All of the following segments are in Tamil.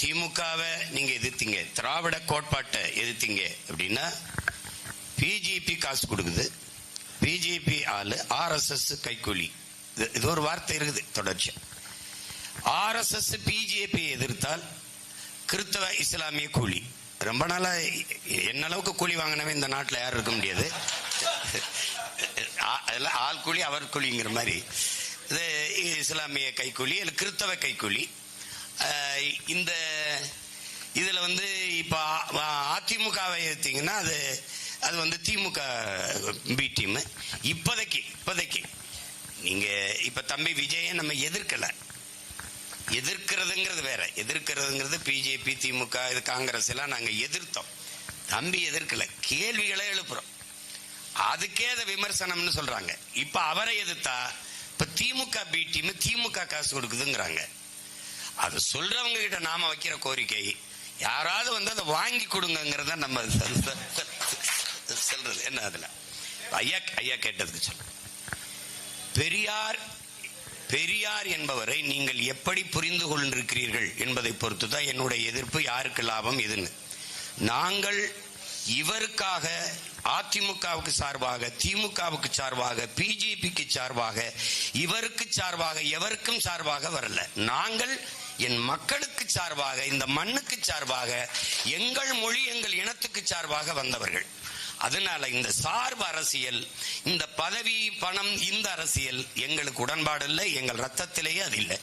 திமுகவை நீங்க எதிர்த்தீங்க. திராவிட கோட்பாட்டை எதிர்த்தீங்க அப்படின்னா பிஜேபி காசு கொடுக்குது. பிஜேபி ஆளு ஆர்எஸ்எஸ் கைக்கூலி. இது- இது ஒரு வார்த்தை இருக்குது தொடர்ச்சி ஆர்எஸ்எஸ் பிஜேபி எதிர்த்தால் கிறிஸ்தவ இஸ்லாமிய கூலி. ரொம்ப நாளா என்ன அளவுக்கு கூலி வாங்கினவே இந்த நாட்டில் யாரும் இருக்க முடியாது. ஆ- அதெல்லாம் ஆள் கூலி அவர் கூலிங்கிற மாதிரி. இது இஸ்லாமிய கைக்கூலி இல்லை கிறிஸ்தவ கைக்கூலி. இந்த இதுல வந்து இப்போ அதிமுகவை எடுத்தீங்கன்னா அது அது வந்து திமுக பி டீம். இப்போதைக்கு இப்போதைக்கு. நீங்க இப்ப தம்பி விஜயை நம்ம எதிர்க்கல. எதிர்க்கிறதுங்கிறது வேற. எதிர்க்கிறதுங்கிறது பிஜேபி திமுக இது காங்கிரஸ் எல்லாம் நாங்க எதிர்த்தோம். தம்பி எதிர்க்கல. கேள்விகளை எழுப்புறோம். அதுக்கே அதை விமர்சனம்னு சொல்றாங்க. இப்ப அவரை எதிர்த்தா இப்ப திமுக பி டீம் திமுக காசு கொடுக்குதுங்கிறாங்க. அது சொல்றவங்க கிட்ட நாம வைக்கிற கோரிக்கை. யாராவது வந்து அதை வாங்கி கொடுங்கங்கிறத நம்ம சொல்றது. என்ன அதுல? ஐயா ஐயா கேட்டதுக்கு சொல்ல பெரியார் பெரியார் என்பவரை நீங்கள் எப்படி புரிந்து கொண்டிருக்கிறீர்கள் என்பதை பொறுத்து தான் என்னுடைய எதிர்ப்பு யாருக்கு லாபம் எதுன்னு. நாங்கள் இவருக்காக அதிமுகவுக்கு சார்பாக திமுகவுக்கு சார்பாக பிஜேபிக்கு சார்பாக இவருக்கு சார்பாக எவருக்கும் சார்பாக வரல. நாங்கள் என் மக்களுக்கு சார்பாக இந்த மண்ணுக்கு சார்பாக எங்கள் மொழி எங்கள் இனத்துக்கு சார்பாக வந்தவர்கள். அதனால இந்த சார்பு அரசியல் இந்த பதவி பணம் இந்த அரசியல் எங்களுக்கு உடன்பாடு இல்லை எங்கள் ரத்தத்திலேயே அது இல்லை.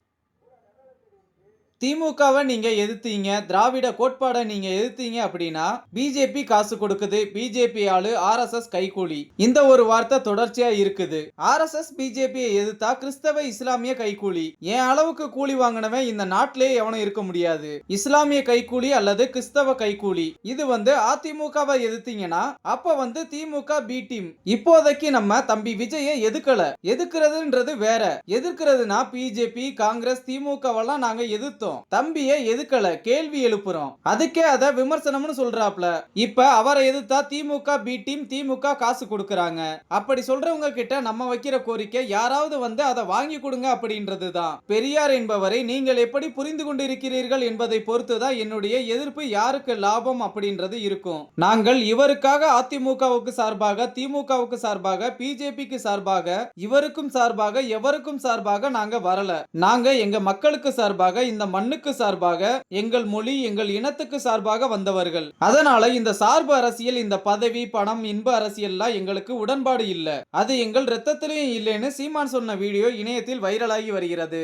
திமுகவை நீங்க எதிர்த்தீங்க திராவிட கோட்பாடை நீங்க எதிர்த்தீங்க அப்படின்னா பிஜேபி காசு கொடுக்குது பிஜேபி ஆளு ஆர்எஸ்எஸ் கைக்கூலி இந்த ஒரு வார்த்தை தொடர்ச்சியா இருக்குது. ஆர்எஸ்எஸ் பிஜேபியை எதிர்த்தா கிறிஸ்தவ இஸ்லாமிய கைக்கூலி என் அளவுக்கு கூலி வாங்கினவன் இந்த நாட்டிலே எவனும் இருக்க முடியாது. இஸ்லாமிய கைக்கூலி அல்லது கிறிஸ்தவ கைக்கூலி இது வந்து அதிமுகவை எதிர்த்தீங்கன்னா அப்ப வந்து திமுக பி டீம் இப்போதைக்கு நம்ம தம்பி விஜயை எதுக்கல? எதுக்குறதுன்றது வேற. எதிர்க்கிறதுனா பிஜேபி காங்கிரஸ் திமுகவெல்லாம் நாங்க எதிர்த்தோம். தம்பியை எதுக்கல? கேள்வி எழுப்புறோம். அதுக்கே அத விமர்சனம்னு சொல்றாப்ல. இப்ப அவரை எதிர்த்தா திமுக பி டீம் திமுக காசு கொடுக்கறாங்க. அப்படி சொல்றவங்க கிட்ட நம்ம வைக்கிற கோரிக்கை யாராவது வந்து அதை வாங்கி கொடுங்க அப்படின்றது தான். பெரியார் என்பவரை நீங்கள் எப்படி புரிந்து கொண்டிருக்கிறீர்கள் என்பதை பொறுத்து தான் என்னுடைய எதிர்ப்பு யாருக்கு லாபம் அப்படின்றது இருக்கும். நாங்கள் இவருக்காக அதிமுகவுக்கு சார்பாக திமுகவுக்கு சார்பாக பிஜேபிக்கு சார்பாக இவருக்கும் சார்பாக எவருக்கும் சார்பாக நாங்க வரல. நாங்க எங்க மக்களுக்கு சார்பாக இந்த மண்ணுக்கு சார்பாக எங்கள் மொழி எங்கள் இனத்துக்கு சார்பாக வந்தவர்கள். அதனால இந்த சார்பு அரசியல் இந்த பதவி பணம் இன்ப அரசியல்லாம் எங்களுக்கு உடன்பாடு இல்லை. அது எங்கள் ரத்தத்திலேயும் இல்லைன்னு சீமான் சொன்ன வீடியோ இணையத்தில் வைரலாகி வருகிறது.